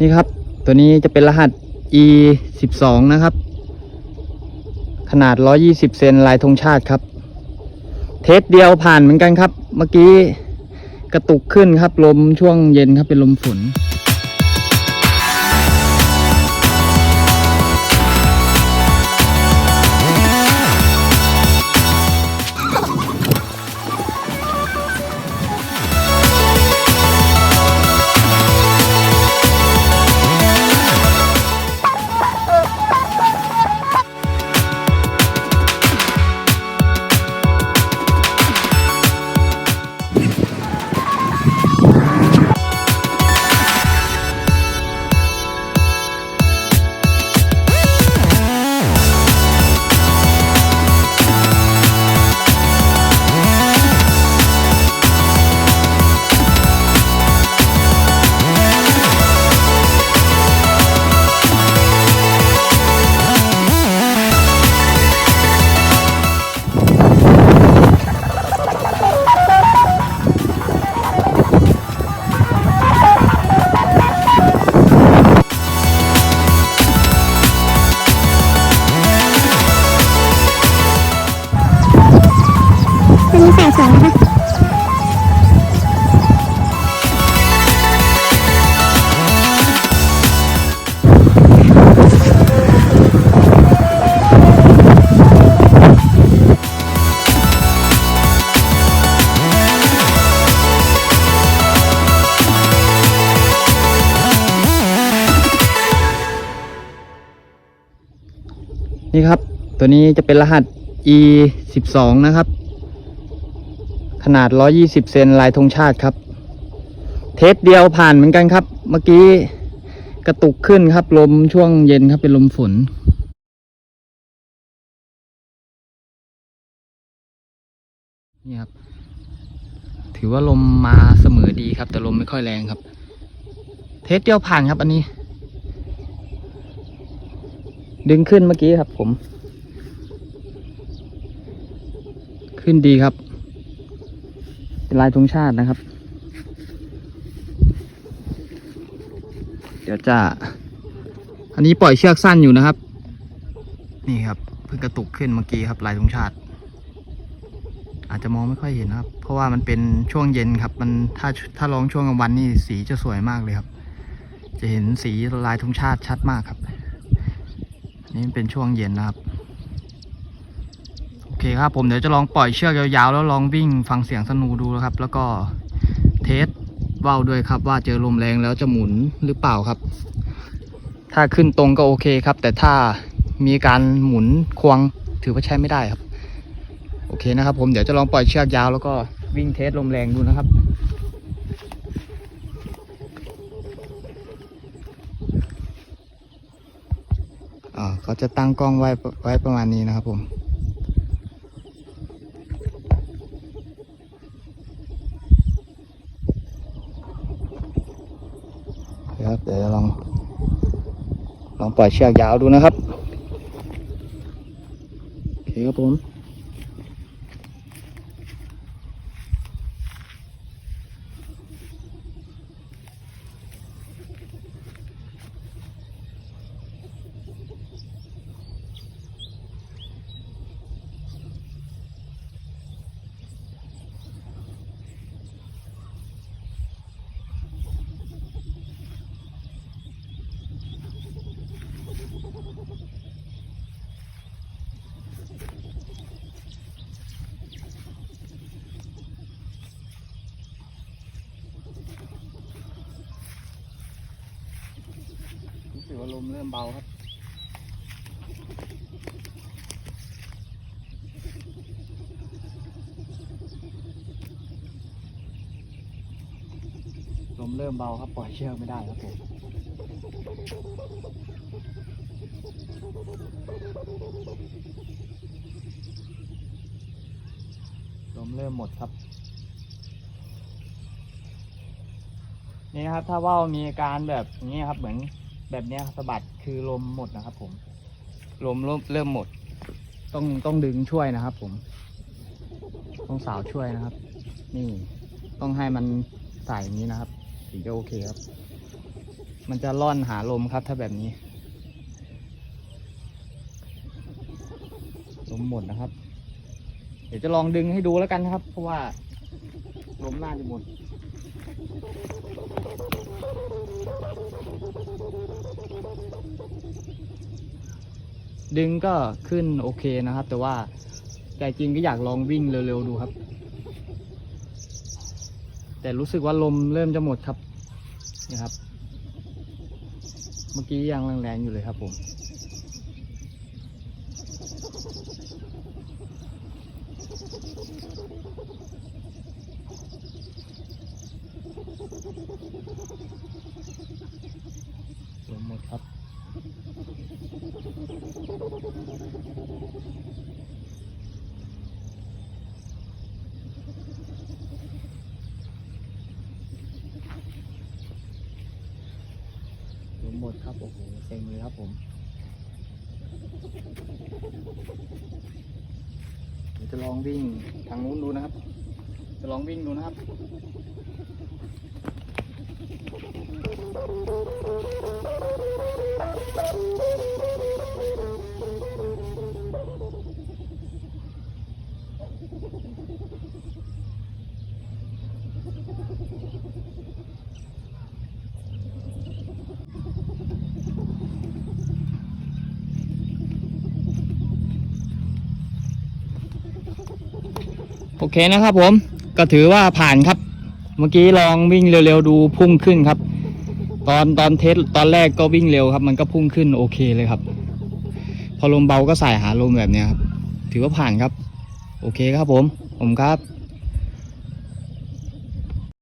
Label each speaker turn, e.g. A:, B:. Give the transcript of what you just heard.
A: นี่ครับ ตัวนี้จะเป็นรหัส e 1 2นะครับ ขนาด120เซนลายธงชาติครับ เทสเดียวผ่านเหมือนกันครับ เมื่อกี้กระตุกขึ้นครับ ลมช่วงเย็นครับเป็นลมฝน
B: อัน นี่ค
A: รับ ตัวนี้จะเป็นรหัส e 1 2นะครับ ขนาด 120 เซนลายธงชาติครับ เทสเดียวผ่านเหมือนกันครับ เมื่อกี้กระตุกขึ้นครับ ลมช่วงเย็นครับเป็นลมฝนนี่ครับ ถือว่าลมมาเสมอดีครับ แต่ลมไม่ค่อยแรงครับ เทสเดียวผ่านครับอันนี้ ดึงขึ้นเมื่อกี้ครับผม ขึ้นดีครับ เป็นลายธงชาตินะครับ เดี๋ยวจะ อันนี้ปล่อยเชือกสั้นอยู่นะครับ นี่ครับเพิ่งกระตุกขึ้นเมื่อกี้ครับ ลายธงชาติ อาจจะมองไม่ค่อยเห็นครับ เพราะว่ามันเป็นช่วงเย็นครับ มันถ้าถ้าลองช่วงกลางวันนี่สีจะสวยมากเลยครับ จะเห็นสีลายธงชาติชัดมากครับ นี่เป็นช่วงเย็นนะครับ โอเคครับผมเดี๋ยวจะลองปล่อยเชือกยาวๆ แล้วลองวิ่งฟังเสียงสนูดูนะครับ แล้วก็เทสว่าวด้วยครับ ว่าเจอลมแรงแล้วจะหมุนหรือเปล่าครับ ถ้าขึ้นตรงก็โอเคครับ แต่ถ้ามีการหมุนควงถือว่าใช้ไม่ได้ครับ โอเคนะครับ ผมเดี๋ยวจะลองปล่อยเชือกยาวแล้วก็วิ่งเทสลมแรงดูนะครับ อ่าเขาจะตั้งกล้องไว้ไว้ประมาณนี้นะครับผมครับเดี๋ยวลองลองปล่อยเชือกยาวดูนะครับโอเคครับผม สึกว่าลมเริ่มเบาครับลมเริ่มเบาครับปล่อยเชือกไม่ได้ครับผมลมเริ่มหมดครับ นี่นะครับ ถ้าว่าวมีอาการแบบนี้ครับเหมือน แบบเนี้ยครับสะบัดคือลมหมดนะครับ ผม ลมเริ่มเริ่มหมด ต้องต้องดึงช่วยนะครับ ผม ต้องสาวช่วยนะครับ นี่ต้องให้มันใส่อย่างนี้นะครับถึงจะโอเคครับ มันจะล่อนหาลมครับถ้าแบบนี้ ลมหมดนะครับ เดี๋ยวจะลองดึงให้ดูแล้วกันนะครับ เพราะว่าลมน่าจะหมด ดึงก็ขึ้นโอเคนะครับ แต่ว่าใจจริงก็อยากลองวิ่งเร็วๆดูครับ แต่รู้สึกว่าลมเริ่มจะหมดครับนะครับ เมื่อกี้ยังแรงๆอยู่เลยครับผม ลมหมดครับ ลมหมดครับ โอ้โหเซ็งเลยครับผมเดี๋ยวจะลองวิ่งทางนู้นดูนะครับ จะลองวิ่งดูนะครับ โอเคนะครับผมก็ถือว่าผ่านครับ เมื่อกี้ลองวิ่งเร็วๆดูพุ่งขึ้นครับ ตอนตอนเทสตอนแรกก็วิ่งเร็วครับ มันก็พุ่งขึ้นโอเคเลยครับ พอลมเบาก็ใส่หาลมแบบเนี้ยครับ ถือว่าผ่านครับ โอเคครับผม ผมครับ